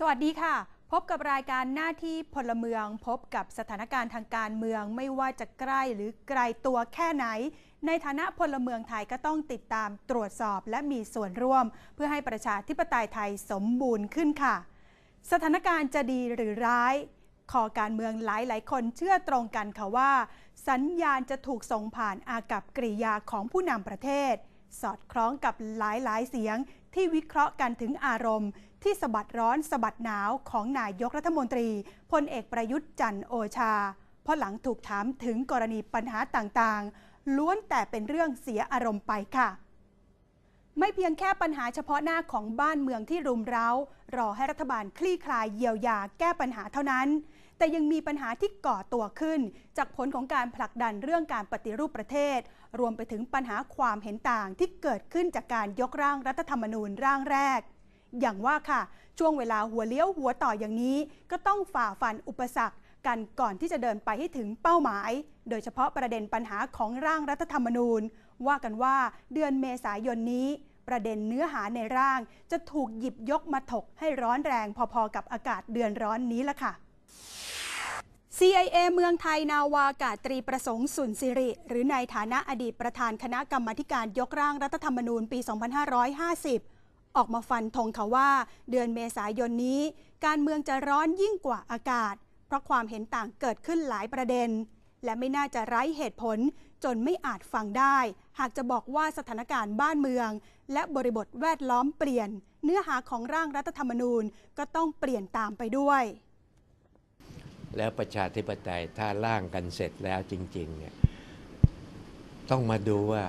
สวัสดีค่ะ พบกับรายการหน้าที่พลเมือง พบกับสถานการณ์ทางการเมืองไม่ว่าจะใกล้หรือไกลตัวแค่ไหน ในฐานะพลเมืองไทยก็ต้องติดตามตรวจสอบและมีส่วนร่วม เพื่อให้ประชาธิปไตยไทยสมบูรณ์ขึ้นค่ะ สถานการณ์จะดีหรือร้ายคอการเมืองหลายหลายคนเชื่อตรงกันค่ะว่า สัญญาณจะถูกส่งผ่านอากับกริยาของผู้นำประเทศ สอดคล้องกับหลายหลายๆเสียง ที่วิเคราะห์กันถึงอารมณ์ ที่สะบัดร้อนสะบัดหนาวของนายกรัฐมนตรีพลเอกประยุทธ์จันทร์โอชา เพราะหลังถูกถามถึงกรณีปัญหาต่างๆ ล้วนแต่เป็นเรื่องเสียอารมณ์ไปค่ะไม่เพียงแค่ปัญหาเฉพาะหน้าของบ้านเมืองที่รุมเร้า รอให้รัฐบาลคลี่คลายเยียวยาแก้ปัญหาเท่านั้น แต่ยังมีปัญหาที่ก่อตัวขึ้น จากผลของการผลักดันเรื่องการปฏิรูปประเทศ รวมไปถึงปัญหาความเห็นต่างที่เกิดขึ้นจากการยกร่างรัฐธรรมนูญร่างแรก อย่างว่าค่ะ ช่วงเวลาหัวเลี้ยวหัวต่ออย่างนี้ ก็ต้องฝ่าฟันอุปสรรคกันก่อนที่จะเดินไปให้ถึงเป้าหมาย โดยเฉพาะประเด็นปัญหาของร่างรัฐธรรมนูญ ว่ากันว่าเดือนเมษายนนี้ ประเด็นเนื้อหาในร่าง จะถูกหยิบยกมาถกให้ร้อนแรงพอๆกับอากาศเดือนร้อนนี้ละค่ะ CIA เมืองไทยนาวากาตรีประสงค์สุนสิริ หรือในฐานะอดีตประธานคณะกรรมการยกร่างรัฐธรรมนูญปี 2550 ออกมาฟันธงค่ะว่า เดือนเมษายนนี้ การเมืองจะร้อนยิ่งกว่าอากาศ เพราะความเห็นต่างเกิดขึ้นหลายประเด็น และไม่น่าจะไร้เหตุผล จนไม่อาจฟังได้ หากจะบอกว่าสถานการณ์บ้านเมือง และบริบทแวดล้อมเปลี่ยน เนื้อหาของร่างรัฐธรรมนูญก็ต้องเปลี่ยนตามไปด้วย แล้วประชาธิปไตยถ้าร่างกันเสร็จแล้วจริงๆเนี่ยต้องมาดูว่า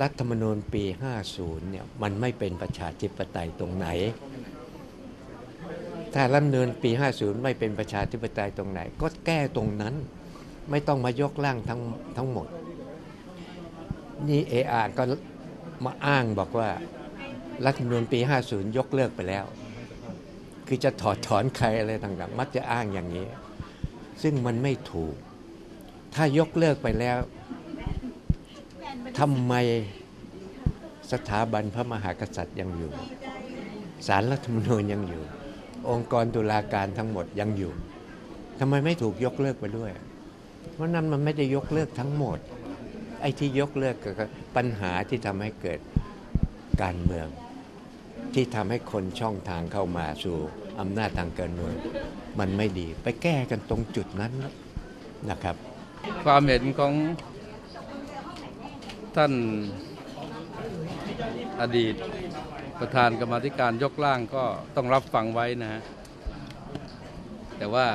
รัฐธรรมนูญปี 50 เนี่ยมันไม่เป็นประชาธิปไตยตรงไหน ถ้ารัฐธรรมนูญปี 50 ไม่เป็นประชาธิปไตยตรงไหน ก็แก้ตรงนั้นไม่ต้องมายกร่างทั้งทั้งหมด นี่เออาก็มาอ้างบอกว่ารัฐธรรมนูญปี 50 ยกเลิกไปแล้ว คือจะถอดถอนใครอะไรต่างๆ มักจะอ้างอย่างนี้ ซึ่งมันไม่ถูก ถ้ายกเลิกไปแล้วทำไมสถาบันพระมหากษัตริย์ยังอยู่สารรัฐธรรมนูญยังอยู่ องค์กรตุลาการทั้งหมดยังอยู่ทำไมไม่ถูกยกเลิกไปด้วย เพราะนั้นมันไม่ได้ยกเลิกทั้งหมด ไอ้ที่ยกเลิกก็ปัญหาที่ทำให้เกิดการเมือง ที่ทำให้คนช่องทางเข้ามาสู่อำนาจทางการเมืองมันไม่ดี ไปแก้กันตรงจุดนั้นนะครับ ความเห็นของท่านอดีตประธานกรรมธิการยกร่างก็ต้องรับฟังไว้นะฮะแต่ว่า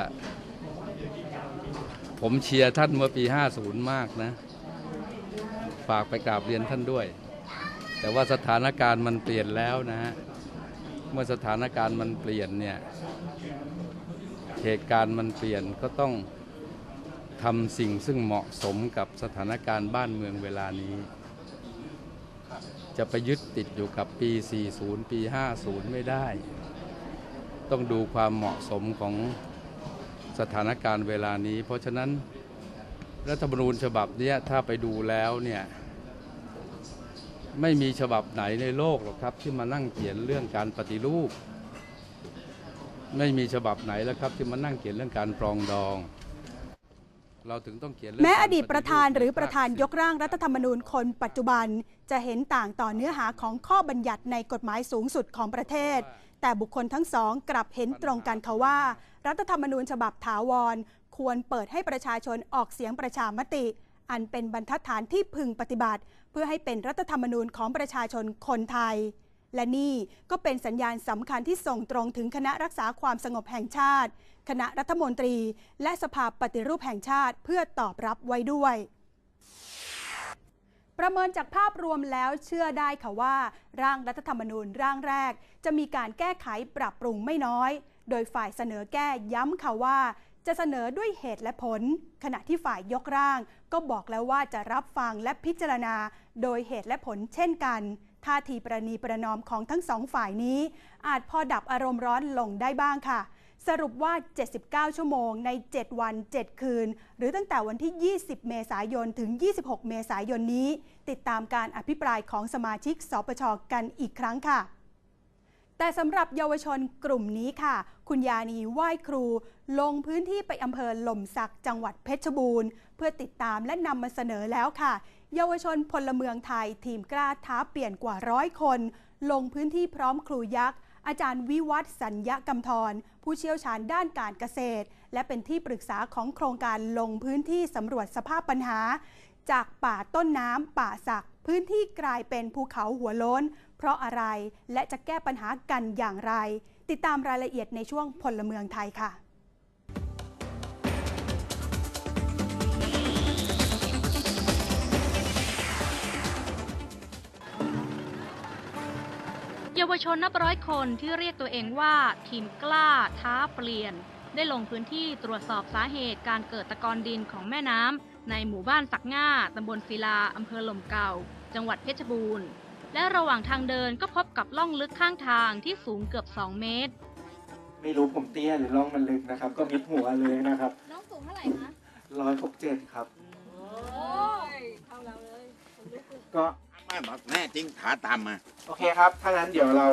ผมเชียร์ท่านเมื่อปี 50 มากนะ ฝากไปกราบเรียนท่านด้วย แต่ว่าสถานการณ์มันเปลี่ยนแล้วนะฮะเมื่อสถานการณ์มันเปลี่ยนเนี่ยเหตุการณ์มันเปลี่ยนก็ต้องทำสิ่งซึ่งเหมาะสมกับสถานการณ์บ้านเมืองเวลานี้ จะไปยึดติดอยู่กับปี 40 ปี 50 ไม่ได้ ต้องดูความเหมาะสมของสถานการณ์เวลานี้ เพราะฉะนั้นรัฐธรรมนูญฉบับเนี้ยถ้าไปดูแล้วเนี่ย ไม่มีฉบับไหนในโลกหรอกครับ ที่มานั่งเขียนเรื่องการปฏิรูป ไม่มีฉบับไหนแล้วครับที่มานั่งเขียนเรื่องการปรองดอง เราถึงต้องเขียนเรื่องแม้อดีตประธานหรือปประธานยกร่างรัฐธรรมนูญคนปัจจุบัน จะเห็นต่างต่อเนื้อหาของข้อบัญญัติในกฎหมายสูงสุดของประเทศ แต่บุคคลทั้งสองกลับเห็นตรงกันค่ะว่า รัฐธรรมนูญฉบับถาวร ควรเปิดให้ประชาชนออกเสียงประชามติ อันเป็นบรรทัดฐานที่พึงปฏิบัติ เพื่อให้เป็นรัฐธรรมนูญของประชาชนคนไทย และนี่ก็เป็นสัญญาณสำคัญที่ส่งตรงถึงคณะรักษาความสงบแห่งชาติ คณะรัฐมนตรี และสภาปฏิรูปแห่งชาติเพื่อตอบรับไว้ด้วยประเมินจากภาพรวมแล้วเชื่อได้ค่ะว่า ร่างรัฐธรรมนูญร่างแรก จะมีการแก้ไขปรับปรุงไม่น้อย โดยฝ่ายเสนอแก้ย้ำค่ะว่า จะเสนอด้วยเหตุและผล ขณะที่ฝ่ายยกร่าง ก็บอกแล้วว่าจะรับฟังและพิจารณา โดยเหตุและผลเช่นกัน ท่าทีประนีประนอมของทั้งสองฝ่ายนี้ อาจพอดับอารมณ์ร้อนลงได้บ้างค่ะ สรุปว่า 79 ชั่วโมงใน 7 วัน 7 คืน หรือตั้งแต่วันที่ 20 เมษายนถึง 26 เมษายนนี้ ติดตามการอภิปรายของสมาชิกสปชกันอีกครั้งค่ะ แต่สำหรับเยาวชนกลุ่มนี้ค่ะ คุณยานีไหว้ครู ลงพื้นที่ไปอำเภอหล่มสักจังหวัดเพชรบูรณ์ เพื่อติดตามและนำมาเสนอแล้วค่ะ เยาวชนพลเมืองไทยทีมกล้าท้าเปลี่ยนกว่าร้อยคน ลงพื้นที่พร้อมครูยักษ์อาจารย์วิวัฒน์สัญญกำธรผู้เชี่ยวชาญด้านการเกษตร และเป็นที่ปรึกษาของโครงการลงพื้นที่สำรวจสภาพปัญหา จากป่าต้นน้ำป่าสัก พื้นที่กลายเป็นภูเขาหัวโล้น เพราะอะไรและจะแก้ปัญหากันอย่างไร ติดตามรายละเอียดในช่วงพลเมืองไทยค่ะเยาวชนนับร้อยคนที่เรียกตัวเองว่าทีมกล้าท้าเปลี่ยน ได้ลงพื้นที่ตรวจสอบสาเหตุการเกิดตะกอนดินของแม่น้ำ ในหมู่บ้านสักง่าตำบลศิลาอำเภอหล่มเก่า จังหวัดเพชรบูรณ์ และระหว่างทางเดินก็พบกับล่องลึกข้างทางที่สูงเกือบ 2 เมตร ไม่รู้ผมเตี้ยหรือร่องมันลึกนะครับ ก็มิดหัวเลยนะครับน้องสูงเท่าไหร่คะร้อยหกเจ็ดครับก็ไม่บอกแน่จริงถาตามมา โอเคครับ ถ้างั้นเดี๋ยวเรา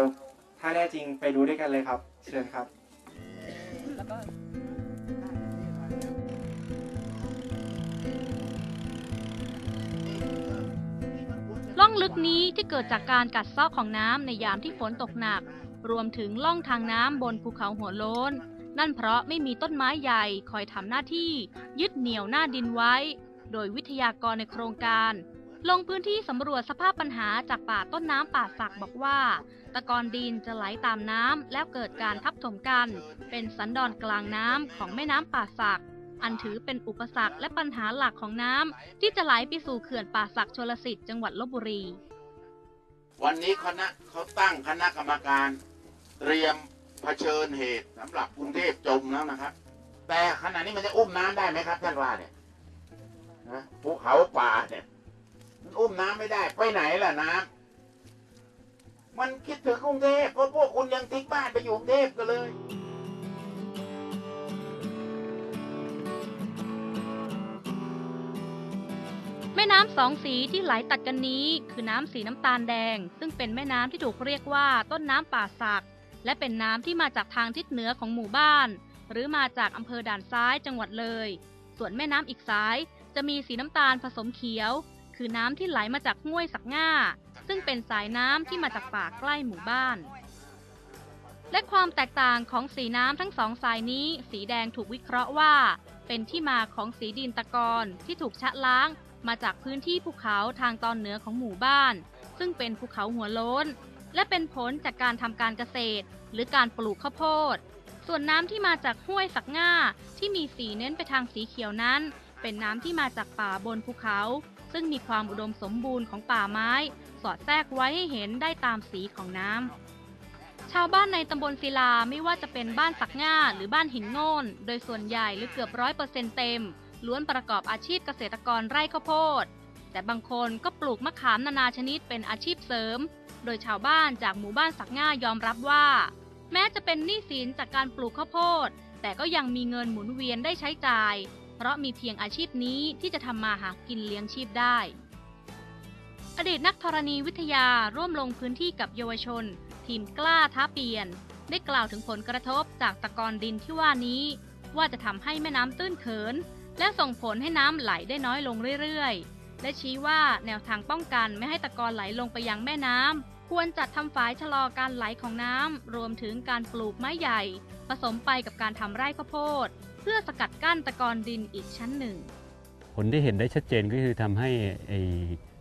ถ้าแน่จริงไปดูด้วยกันเลยครับ เชิญครับล่ ล่องลึกนี้ที่เกิดจากการกัดเซาะของน้ำในยามที่ฝนตกหนัก รวมถึงล่องทางน้ำบนภูเขาหัวโล้น นั่นเพราะไม่มีต้นไม้ใหญ่คอยทำหน้าที่ ยึดเหนี่ยวหน้าดินไว้ โดยวิทยากรในโครงการ ลงพื้นที่สำรวจสภาพปัญหาจากป่าต้นน้ำป่าสักบอกว่า ตะกอนดินจะไหลตามน้ำแล้วเกิดการทับถมกัน เป็นสันดอนกลางน้ำของแม่น้ำป่าสัก อันถือเป็นอุปสรรคและปัญหาหลักของน้ำที่จะไหลไปสู่เขื่อนป่าสักชลสิทธิ์จังหวัดลบบุรี วันนี้คณะเขาตั้งคณะกรรมการเตรียมเผชิญเหตุสำหรับกรุงเทพจมแล้วนะครับ แต่ขณะนี้มันจะอุ้มน้ำได้ไหมครับท่านว่าเนี่ยนะภูเขาป่าเนี่ยมันอุ้มน้ำไม่ได้ไปไหนล่ะน้ำมันคิดถึงกรุงเทพเพราะพวกคุณยังทิ้งบ้านไปอยู่กรุงเทพกันเลย น้ำสองสีที่ไหลตัดกันนี้ คือน้ำสีน้ำตาลแดง ซึ่งเป็นแม่น้ำที่ถูกเรียกว่าต้นน้ำป่าสัก และเป็นน้ำที่มาจากทางทิศเหนือของหมู่บ้าน หรือมาจากอำเภอด่านซ้ายจังหวัดเลย ส่วนแม่น้ำอีกสายจะมีสีน้ำตาลผสมเขียว คือน้ำที่ไหลมาจากห้วยสักง่า ซึ่งเป็นสายน้ำที่มาจากป่าใกล้หมู่บ้าน และความแตกต่างของสีน้ำทั้งสองสายนี้ สีแดงถูกวิเคราะห์ว่า เป็นที่มาของสีดินตะกอนที่ถูกชะล้าง มาจากพื้นที่ภูเขาทางตอนเหนือของหมู่บ้าน ซึ่งเป็นภูเขาหัวโล้น และเป็นผลจากการทำการเกษตร หรือการปลูกข้าวโพด ส่วนน้ำที่มาจากห้วยสักง่าที่มีสีเน้นไปทางสีเขียวนั้น เป็นน้ำที่มาจากป่าบนภูเขา ซึ่งมีความอุดมสมบูรณ์ของป่าไม้ สอดแทรกไว้ให้เห็นได้ตามสีของน้ำชาวบ้านในตำบลศิลาไม่ว่าจะเป็นบ้านสักง่าหรือบ้านหินโง่น โดยส่วนใหญ่หรือเกือบร้อยเปอร์เซ็นต์เต็ม ล้วนประกอบอาชีพเกษตรกรไร่ข้าวโพด แต่บางคนก็ปลูกมะขามนานาชนิดเป็นอาชีพเสริม โดยชาวบ้านจากหมู่บ้านสักง่ายอมรับว่า แม้จะเป็นหนี้สินจากการปลูกข้าวโพด แต่ก็ยังมีเงินหมุนเวียนได้ใช้จ่าย เพราะมีเพียงอาชีพนี้ที่จะทำมาหากินเลี้ยงชีพได้ อดีตนักธรณีวิทยาร่วมลงพื้นที่กับเยาวชน ทีมกล้าท้าเปลี่ยน ได้กล่าวถึงผลกระทบจากตะกอนดินที่ว่านี้ ว่าจะทำให้แม่น้ำตื้นเขิน และส่งผลให้น้ำไหลได้น้อยลงเรื่อยๆ และชี้ว่าแนวทางป้องกันไม่ให้ตะกอนไหลลงไปยังแม่น้ำควรจัดทำฝายชะลอการไหลของน้ำรวมถึงการปลูกไม้ใหญ่ ผสมไปกับการทำไร่ข้าวโพด เพื่อสกัดกั้นตะกอนดินอีกชั้นหนึ่ง ผลที่เห็นได้ชัดเจนก็คือทำให้ไอ้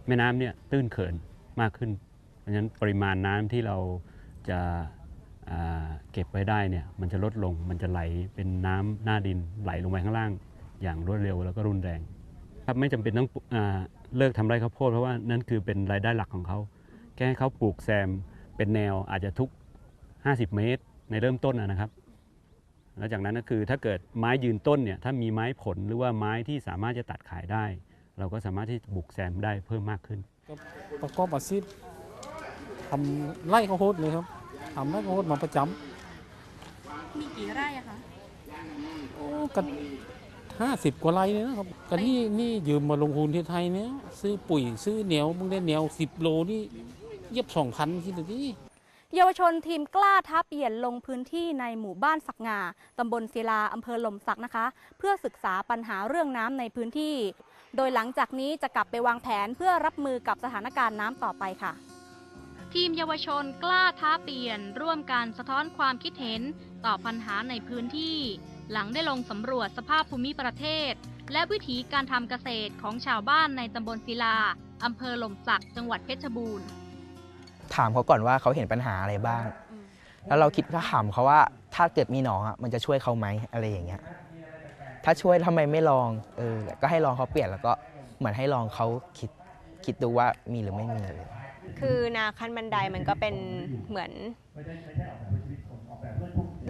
แม่น้ำเนี่ยตื้นเขินมากขึ้น เพราะฉะนั้นปริมาณน้ำที่เราจะอ่าเก็บไว้ได้เนี่ยมันจะลดลงมันจะไหลเป็นน้ำหน้าดินไหลลงไปข้างล่าง อย่างรวดเร็วแล้วก็รุนแรงครับไม่จำเป็นต้องอ่าเลิกทำไร่ข้าวโพดเพราะว่านั่นคือเป็นรายได้หลักของเขา แค่ให้เขาปลูกแซมเป็นแนวอาจจะทุก 50 เมตรในเริ่มต้นนะนะครับ แล้วจากนั้นก็คือถ้าเกิดไม้ยืนต้นเนี่ยถ้ามีไม้ผลหรือว่าไม้ที่สามารถจะตัดขายได้ เราก็สามารถที่จะบุกแซมได้เพิ่มมากขึ้นประกอบอาชีพทำไร่ข้าวโพดเลยครับทำไร่ข้าวโพดมาประจมีกี่ไร่อะคะำโอ้กัน ห้าสิบกว่าไร่เลยนะครับกันนี่นี่ยืมมาลงทุนที่ไทยเนี้ยซื้อปุ๋ยซื้อเหนียวมึงได้เหนียวสิบโลนี่เย็บสองพันคิดดูดิเยาวชนทีมกล้าท้าเปลี่ยนลงพื้นที่ในหมู่บ้านสักงา ตำบลศิลา อำเภอหล่มสักนะคะ เพื่อศึกษาปัญหาเรื่องน้ำในพื้นที่ โดยหลังจากนี้จะกลับไปวางแผนเพื่อรับมือกับสถานการณ์น้ำต่อไปค่ะ ทีมเยาวชนกล้าท้าเปลี่ยน ร่วมกันสะท้อนความคิดเห็นต่อปัญหาในพื้นที่ หลังได้ลงสำรวจสภาพภูมิประเทศ และวิถีการทำเกษตรของชาวบ้านในตำบลศิลาอำเภอหล่มสักจังหวัดเพชรบูรณ์ถามเขาก่อนว่าเขาเห็นปัญหาอะไรบ้าง แล้วเราคิดถ้าถามเขาว่าถ้าเกิดมีหนองอะมันจะช่วยเขาไหมอะไรอย่างเงี้ย ถ้าช่วยทำไมไม่ลอง เออ ก็ให้ลองเขาเปลี่ยนแล้วก็เหมือนให้ลองเขาคิดคิดดูว่ามีหรือไม่มีเลยคือนาขั้นบันไดมันก็เป็นเหมือน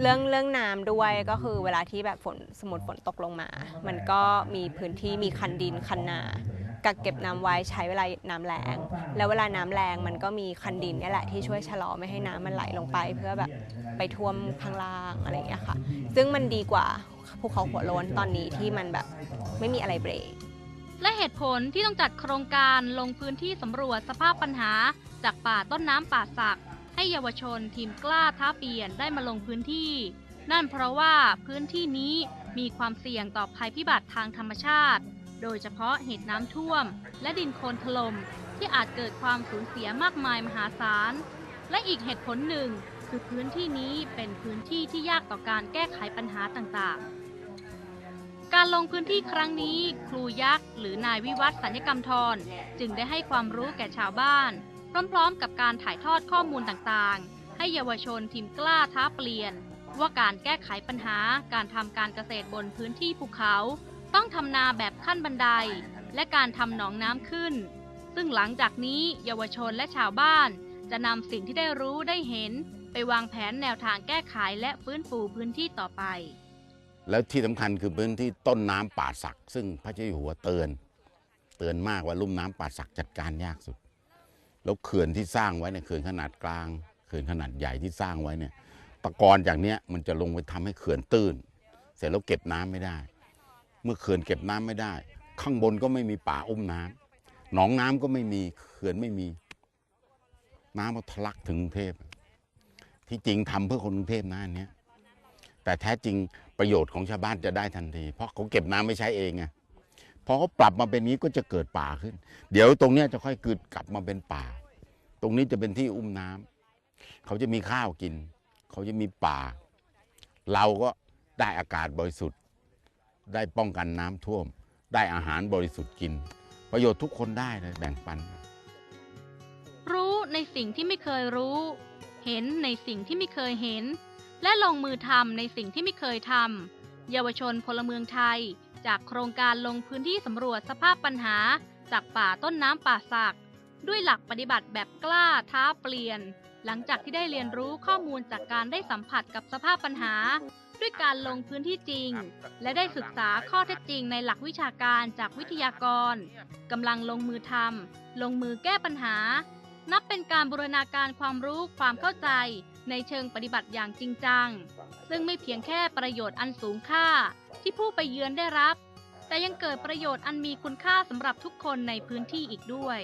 เรื่องเรื่องน้ำด้วยก็คือเวลาที่แบบฝนสมมติฝนตกลงมา มันก็มีพื้นที่มีคันดินคันนากักเก็บน้ำไว้ใช้เวลาน้ำแรงแล้วเวลาน้ำแรงมันก็มีคันดินนี่แหละที่ช่วยชะลอไม่ให้น้ำมันไหลลงไป เพื่อแบบไปท่วมข้างล่างอะไรอย่างเงี้ยค่ะ ซึ่งมันดีกว่าภูเขาหัวโล้นตอนนี้ที่มันแบบไม่มีอะไรเบรกและเหตุผลที่ต้องจัดโครงการลงพื้นที่สำรวจสภาพปัญหา จากป่าต้นน้ำป่าสัก ให้เยาวชนทีมกล้าท้าเปลี่ยนได้มาลงพื้นที่ นั่นเพราะว่าพื้นที่นี้มีความเสี่ยงต่อภัยพิบัติทางธรรมชาติ โดยเฉพาะเหตุน้ำท่วม และดินโคลนถล่มที่อาจเกิดความสูญเสียมากมายมหาศาล และอีกเหตุผลหนึ่งคือพื้นที่นี้เป็นพื้นที่ที่ยากต่อการแก้ไขปัญหาต่างๆ การลงพื้นที่ครั้งนี้ ครูยักษ์หรือนายวิวัฒน์สัญญกรรมทรจึงได้ให้ความรู้แก่ชาวบ้าน พร้อมๆ กับการถ่ายทอดข้อมูลต่างๆ ให้เยาวชนทีมกล้าท้าเปลี่ยน ว่าการแก้ไขปัญหาการทำการเกษตรบนพื้นที่ภูเขา ต้องทำนาแบบขั้นบันได และการทำหนองน้ำขึ้น ซึ่งหลังจากนี้เยาวชนและชาวบ้าน จะนำสิ่งที่ได้รู้ได้เห็น ไปวางแผนแนวทางแก้ไขและฟื้นฟูพื้นที่ต่อไป แล้วที่สำคัญคือพื้นที่ต้นน้ำป่าสัก ซึ่งพระเจ้าอยู่หัวเตือน เตือนมากว่าลุ่มน้ำป่าสักจัดการยากสุด แล้วเขื่อนที่สร้างไว้เนี่ยเขื่อนขนาดกลางเขื่อนขนาดใหญ่ที่สร้างไว้เนี่ยตะกอนจากเนี้ยมันจะลงไปทำให้เขื่อนตื้น เสร็จแล้วเก็บน้ำไม่ได้ เมื่อเขื่อนเก็บน้ำไม่ได้ ข้างบนก็ไม่มีป่าอุ้มน้ำหนองน้ำก็ไม่มีเขื่อนไม่มี น้ำมันทะลักถึงกรุงเทพที่จริงทำเพื่อคนกรุงเทพนะอันเนี้ยแต่แท้จริงประโยชน์ของชาวบ้านจะได้ทันที เพราะเขาเก็บน้ำไม่ใช้เองไง พอเขาปรับมาเป็นนี้ก็จะเกิดป่าขึ้น เดี๋ยวตรงนี้จะค่อยเกิดกลับมาเป็นป่า ตรงนี้จะเป็นที่อุ้มน้ำเขาจะมีข้าวกิน เขาจะมีป่า เราก็ได้อากาศบริสุทธิ์ ได้ป้องกันน้ำท่วม ได้อาหารบริสุทธิ์กิน ประโยชน์ทุกคนได้เลยแบ่งปัน รู้ในสิ่งที่ไม่เคยรู้ เห็นในสิ่งที่ไม่เคยเห็น และลงมือทำในสิ่งที่ไม่เคยทำ เยาวชนพลเมืองไทย จากโครงการลงพื้นที่สำรวจสภาพปัญหา จากป่าต้นน้ำป่าสัก ด้วยหลักปฏิบัติแบบกล้าท้าเปลี่ยน หลังจากที่ได้เรียนรู้ข้อมูลจากการได้สัมผัสกับสภาพปัญหา ด้วยการลงพื้นที่จริง และได้ศึกษาข้อเท็จจริงในหลักวิชาการจากวิทยากรกำลังลงมือทำลงมือแก้ปัญหา นับเป็นการบูรณาการความรู้ความเข้าใจ ในเชิงปฏิบัติอย่างจริงจัง ซึ่งไม่เพียงแค่ประโยชน์อันสูงค่าที่ผู้ไปเยือนได้รับ แต่ยังเกิดประโยชน์อันมีคุณค่าสำหรับทุกคนในพื้นที่อีกด้วย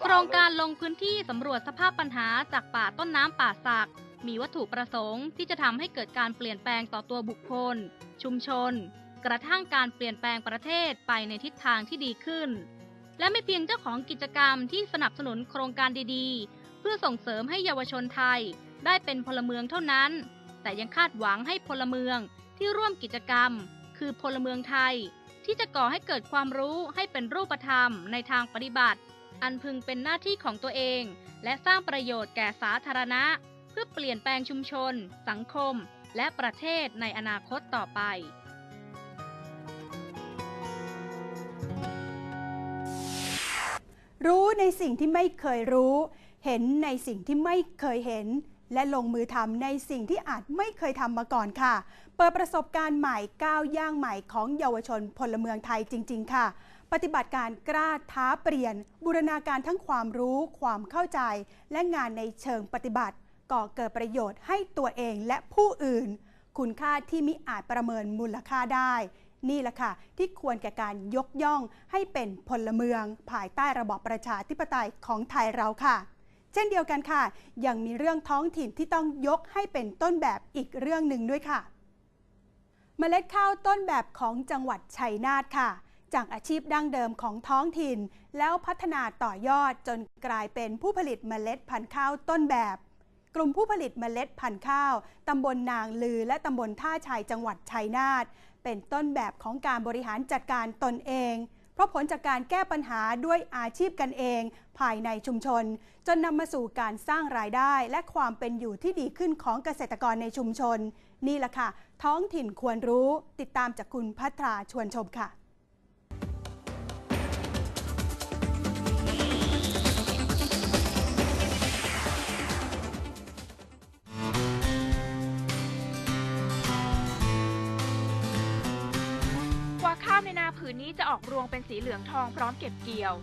โครงการลงพื้นที่สำรวจสภาพปัญหาจากป่าต้นน้ำป่าสัก มีวัตถุประสงค์ที่จะทำให้เกิดการเปลี่ยนแปลงต่อตัวบุคคล ชุมชน กระทั่งการเปลี่ยนแปลงประเทศไปในทิศทางที่ดีขึ้นและไม่เพียงเจ้าของกิจกรรมที่สนับสนุนโครงการดีๆ พื่อส่งเสริมให้เยาวชนไทยได้เป็นพลเมืองเท่านั้น แต่ยังคาดหวังให้พลเมืองที่ร่วมกิจกรรม คือพลเมืองไทย ที่จะก่อให้เกิดความรู้ให้เป็นรูปธรรมในทางปฏิบัติ อันพึงเป็นหน้าที่ของตัวเอง และสร้างประโยชน์แก่สาธารณะ เพื่อเปลี่ยนแปลงชุมชน สังคม และประเทศในอนาคตต่อไปรู้ในสิ่งที่ไม่เคยรู้ เห็นในสิ่งที่ไม่เคยเห็น และลงมือทำในสิ่งที่อาจไม่เคยทำมาก่อนค่ะ เปิดประสบการณ์ใหม่ก้าวย่างใหม่ของเยาวชนพลเมืองไทยจริง ๆ ค่ะ ปฏิบัติการกล้าท้าเปลี่ยน บูรณาการทั้งความรู้ความเข้าใจ และงานในเชิงปฏิบัติ ก่อเกิดประโยชน์ให้ตัวเองและผู้อื่น คุณค่าที่มิอาจประเมินมูลค่าได้นี่แหละค่ะ ที่ควรแก่การยกย่องให้เป็นพลเมือง ภายใต้ระบอบประชาธิปไตยของไทยเราค่ะ เช่นเดียวกันค่ะ ยังมีเรื่องท้องถิ่นที่ต้องยกให้เป็นต้นแบบอีกเรื่องหนึ่งด้วยค่ะ เมล็ดข้าวต้นแบบของจังหวัดชัยนาทค่ะ จากอาชีพดั้งเดิมของท้องถิ่น แล้วพัฒนาต่อยอดจนกลายเป็นผู้ผลิตเมล็ดพันธุ์ข้าวต้นแบบกลุ่มผู้ผลิตเมล็ดพันธุ์ข้าว ตำบลนางลือ และตำบลท่าชัยจังหวัดชัยนาท เป็นต้นแบบของการบริหารจัดการตนเอง เพราะผลจากการแก้ปัญหาด้วยอาชีพกันเอง ภายในชุมชน จนนำมาสู่การสร้างรายได้ และความเป็นอยู่ที่ดีขึ้นของเกษตรกรในชุมชน นี่แหละค่ะ ท้องถิ่นควรรู้ ติดตามจากคุณพัทราชวนชมค่ะ นนี้จะออกรวงเป็นสีเหลืองทองพร้อมเก็บเกี่ยว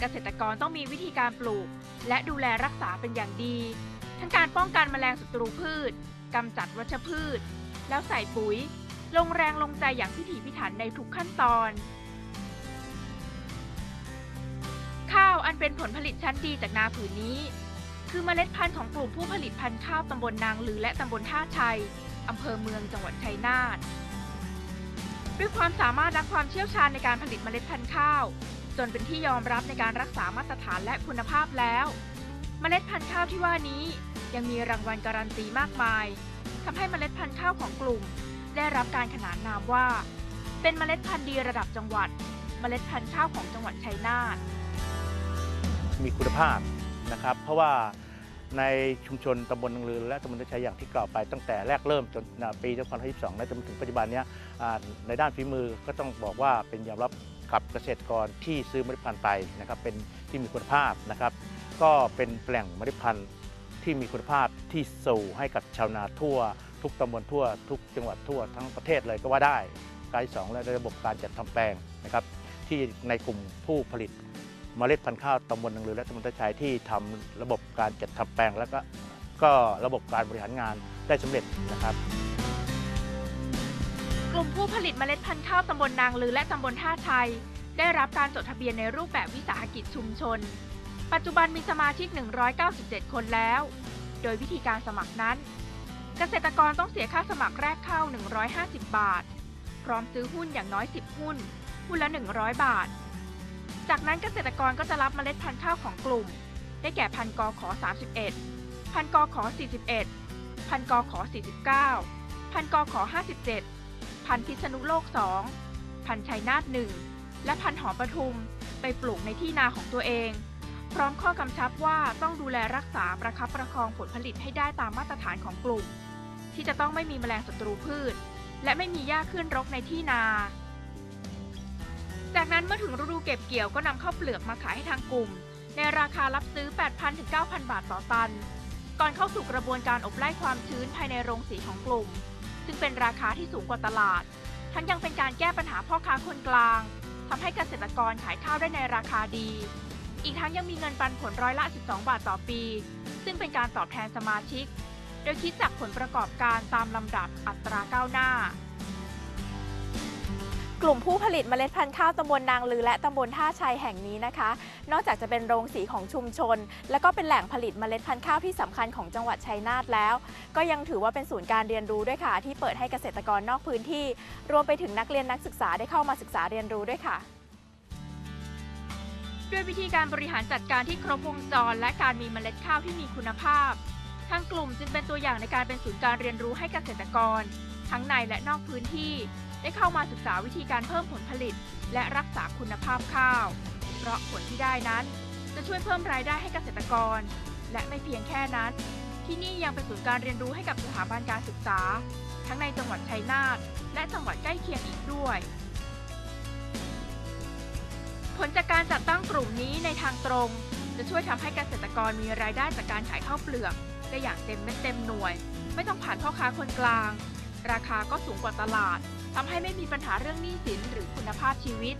เกษตรกรต้องมีวิธีการปลูก และดูแลรักษาเป็นอย่างดี ทั้งการป้องกันแมลงศัตรูพืชกำจัดวัชพืช แล้วใส่ปุ๋ย ลงแรงลงใจอย่างพิถีพิถันในทุกขั้นตอน ข้าวอันเป็นผลผลิตชั้นดีจากนาผืนนี้ คือเมล็ดพันธุ์ของกลุ่มผู้ผลิตพันธุ์ข้าวตำบลนางลือและตำบลท่าชัยอำเภอเมืองจังหวัดชัยนาท ด้วยความสามารถและความเชี่ยวชาญในการผลิตเมล็ดพันธุ์ข้าว จนเป็นที่ยอมรับในการรักษามาตรฐานและคุณภาพแล้ว เมล็ดพันธุ์ข้าวที่ว่านี้ยังมีรางวัลการันตีมากมายทำให้เมล็ดพันธุ์ข้าวของกลุ่ม ได้รับการขนานนามว่า เป็นเมล็ดพันธุ์ดีระดับจังหวัด เมล็ดพันธุ์ข้าวของจังหวัดชัยนาทมีคุณภาพนะครับ เพราะว่า ในชุมชนตำบลนางลือและตำบลตะชัยอย่างที่กล่าวไปตั้งแต่แรกเริ่มจนปี2022และจนถึงปัจจุบันนี้ในด้านฝีมือก็ต้องบอกว่าเป็นยอมรับกับเกษตรกรที่ซื้อเมล็ดพันธุ์ไปนะครับเป็นที่มีคุณภาพนะครับ ก็เป็นแหล่งเมล็ดพันธุ์ที่มีคุณภาพที่สู่ให้กับชาวนาทั่ว ทุกตำบลทั่ว ทุกจังหวัดทั่วทั้งประเทศเลยก็ว่าได้การที่สองและระบบการจัดทำแปลงนะครับที่ในกลุ่มผู้ผลิต เมล็ดพันธุ์ข้าวตำบลนางลือและตำบลตะชัยที่ทำระบบการจัดทำแปลง แล้วก็ก็ระบบการบริหารงานได้สำเร็จนะครับ กลุ่มผู้ผลิตเมล็ดพันธุ์ข้าวตำบลนางลือและตำบลท่าชัยได้รับการจดทะเบียนในรูปแบบวิสาหกิจชุมชน ปัจจุบันมีสมาชิก 197 คนแล้ว โดยวิธีการสมัครนั้น เกษตรกรต้องเสียค่าสมัครแรกเข้า 150 บาท พร้อมซื้อหุ้นอย่างน้อย 10 หุ้น หุ้นละ 100 บาท จากนั้นเกษตรกรก็จะรับเมล็ดพันธุ์ข้าวของกลุ่ม ได้แก่พันกอขอ 31 พันกอขอ 41 พันกอขอ 49 พันกอขอ 57 พันพิษณุโลก 2 พันชัยนาท1และพันหอมปทุมไปปลูกในที่นาของตัวเอง พร้อมข้อกำชับว่าต้องดูแลรักษาประคับประคองผลผลิตให้ได้ตามมาตรฐานของกลุ่ม ที่จะต้องไม่มีแมลงศัตรูพืช และไม่มีหญ้าขึ้นรกในที่นา จากนั้นเมื่อถึงฤดูเก็บเกี่ยวก็นำข้าวเปลือกมาขายให้ทางกลุ่ม ในราคารับซื้อ 8,000ถึง9,000 บาทต่อตัน ก่อนเข้าสู่กระบวนการอบไล่ความชื้นภายในโรงสีของกลุ่ม ซึ่งเป็นราคาที่สูงกว่าตลาด ทั้งยังเป็นการแก้ปัญหาพ่อค้าคนกลางทำให้เกษตรกรขายข้าวได้ในราคาดี อีกทั้งยังมีเงินปันผลร้อยละ 12 บาทต่อปี ซึ่งเป็นการตอบแทนสมาชิก โดยคิดจากผลประกอบการตามลำดับอัตราก้าวหน้า กลุ่มผู้ผลิตเมล็ดพันธุ์ข้าวตำบลนางลือและตำบลท่าชัยแห่งนี้นะคะ นอกจากจะเป็นโรงสีของชุมชน และก็เป็นแหล่งผลิตเมล็ดพันธุ์ข้าวที่สำคัญของจังหวัดชัยนาทแล้ว ก็ยังถือว่าเป็นศูนย์การเรียนรู้ด้วยค่ะ ที่เปิดให้เกษตรกรนอกพื้นที่ รวมไปถึงนักเรียนนักศึกษาได้เข้ามาศึกษาเรียนรู้ด้วยค่ะด้วยวิธีการบริหารจัดการที่ครบวงจร และการมีเมล็ดข้าวที่มีคุณภาพ ทางกลุ่มจึงเป็นตัวอย่างในการเป็นศูนย์การเรียนรู้ให้เกษตรกร ทั้งในและนอกพื้นที่ ได้เข้ามาศึกษาวิธีการเพิ่มผลผลิต และรักษาคุณภาพข้าว เพราะผลที่ได้นั้น จะช่วยเพิ่มรายได้ให้เกษตรกร และไม่เพียงแค่นั้น ที่นี่ยังเป็นศูนย์การเรียนรู้ให้กับสถาบันการศึกษา ทั้งในจังหวัดชัยนาทและจังหวัดใกล้เคียงอีกด้วย ผลจากการจัดตั้งกลุ่มนี้ในทางตรง จะช่วยทำให้เกษตรกรมีรายได้จากการขายข้าวเปลือกได้อย่างเต็มเม็ดเต็มหน่วย ไม่ต้องผ่านพ่อค้าคนกลาง ราคาก็สูงกว่าตลาด ทำให้ไม่มีปัญหาเรื่องหนี้สินหรือคุณภาพชีวิต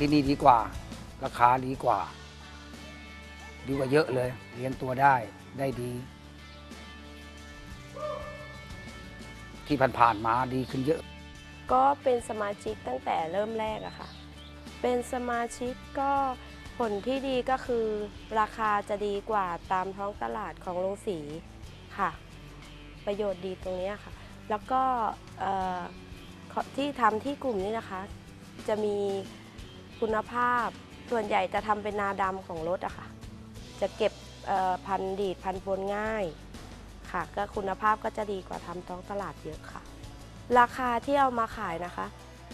ที่นี่ดีกว่า ราคาดีกว่า ดีกว่าเยอะเลยเรียนตัวได้ได้ดี ที่ผ่านๆมาดีขึ้นเยอะ ก็เป็นสมาชิกตั้งแต่เริ่มแรกอะค่ะ เป็นสมาชิกก็ผลที่ดีก็คือราคาจะดีกว่าตามท้องตลาดของโรงสีค่ะ ประโยชน์ดีตรงเนี้ยค่ะ แล้วก็ที่ทำที่กลุ่มนี้นะคะ จะมีคุณภาพส่วนใหญ่จะทำเป็นนาดำของรถอะค่ะ จะเก็บพันดีดพันปนง่ายค่ะ ก็คุณภาพก็จะดีกว่าทำท้องตลาดเยอะค่ะ ราคาที่เอามาขายนะคะ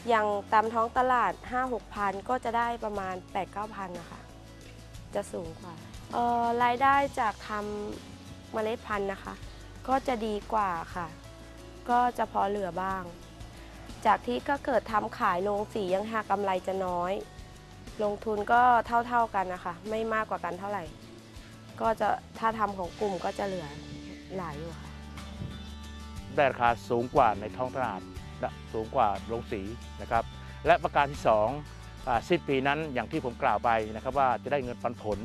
อย่างตามท้องตลาด 5-6พันก็จะได้ประมาณ 8-9พันนะคะ จะสูงกว่ารายได้จากทำเมล็ดพันธุ์นะคะ ก็จะดีกว่าค่ะ ก็จะพอเหลือบ้าง จากที่ก็เกิดทำขายโรงสียังหากำไรจะน้อย ลงทุนก็เท่าๆกันนะคะ ไม่มากกว่ากันเท่าไหร่ ก็จะถ้าทำของกลุ่มก็จะเหลือหลายอยู่ค่ะได้ราคาสูงกว่าในท้องตลาดและสูงกว่าโรงสีนะครับ และประการที่2อ่าสิ้นปีนั้นอย่างที่ผมกล่าวไปนะครับว่าจะได้เงินปันผล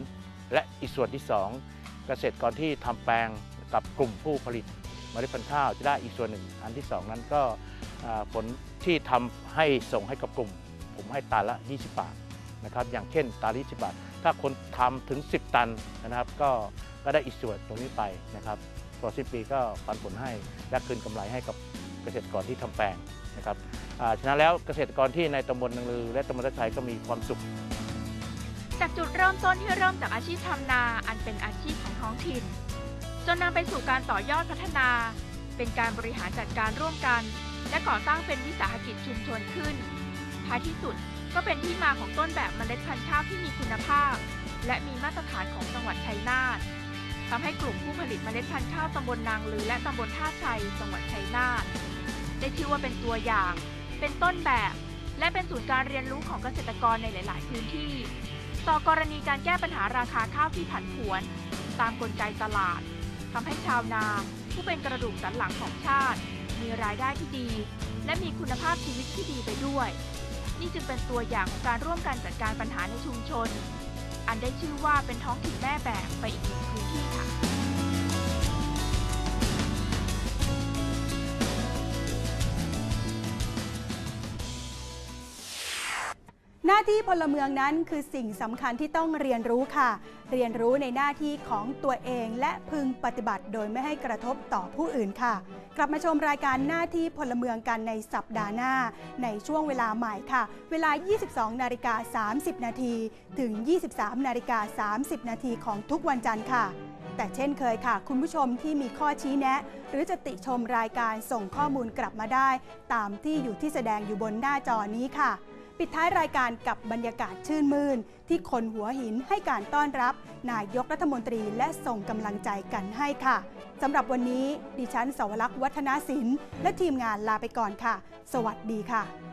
และอีกส่วนที่ 2 เกษตรกรที่ทำแปลงกับกลุ่มผู้ผลิต เมล็ดพันธุ์ข้าวจะได้อีกส่วนหนึ่ง อันที่ 2 นั้นก็ผลที่ทำให้ส่งให้กับกลุ่ม ผมให้ตันละ 20 บาทนะครับอย่างเช่นตันละ20 บาท ถ้าคนทำถึง 10 ตันนะครับ ก็ก็ได้อีกส่วนตรงนี้ไปนะครับพอสิ้นปีก็ปันผลให้และคืนกำไรให้กับเกษตรกรที่ทำแปลงนะครับอ่าฉะนั้นแล้วเกษตรกรที่ในตำบลนางลือ และตำบลตะไคร้ก็มีความสุขจากจุดเริ่มต้นที่เริ่มจากอาชีพทำนา อันเป็นอาชีพของท้องถิ่น จนนำไปสู่การต่อยอดพัฒนา เป็นการบริหารจัดการร่วมกัน และก่อตั้งเป็นวิสาหกิจชุมชนขึ้น ท้ายที่สุดก็เป็นที่มาของต้นแบบเมล็ดพันธุ์ข้าวที่มีคุณภาพ และมีมาตรฐานของจังหวัดชัยนาททำให้กลุ่มผู้ผลิตเมล็ดพันธุ์ข้าวตำบลนางลือและตำบลท่าชัยจังหวัดชัยนาทได้ชื่อว่าเป็นตัวอย่าง เป็นต้นแบบ และเป็นศูนย์การเรียนรู้ของเกษตรกรในหลาย ๆ พื้นที่ ต่อกรณีการแก้ปัญหาราคาข้าวที่ผันผวน ตามกลไกตลาด ทำให้ชาวนาผู้เป็นกระดูกสันหลังของชาติ มีรายได้ที่ดี และมีคุณภาพชีวิตที่ดีไปด้วย นี่จึงเป็นตัวอย่างของการร่วมกันจัดการปัญหาในชุมชน อันได้ชื่อว่าเป็นท้องถิ่นแม่แบบไปอีกหนึ่งพื้นที่ค่ะ น้าที่พลเมืองนั้นคือสิ่งสำคัญที่ต้องเรียนรู้ค่ะ เรียนรู้ในหน้าที่ของตัวเองและพึงปฏิบัติโดยไม่ให้กระทบต่อผู้อื่นค่ะ กลับมาชมรายการหน้าที่พลเมืองกันในสัปดาห์หน้า ในช่วงเวลาใหม่ค่ะ เวลา 22 นาฬิกา 30 นาทีถึง 23 นาฬิกา 30 นาทีของทุกวันจันทร์ค่ะแต่เช่นเคยค่ะ คุณผู้ชมที่มีข้อชี้แนะ หรือจะติชมรายการส่งข้อมูลกลับมาได้ ตามที่อยู่ที่แสดงอยู่บนหน้าจอนี้ค่ะ ปิดท้ายรายการกับบรรยากาศชื่นมื่น ที่คนหัวหินให้การต้อนรับ นายกรัฐมนตรีและส่งกำลังใจกันให้ค่ะสำหรับวันนี้ดิฉันสวรักษ์วัฒนศิลป์และทีมงานลาไปก่อนค่ะ สวัสดีค่ะ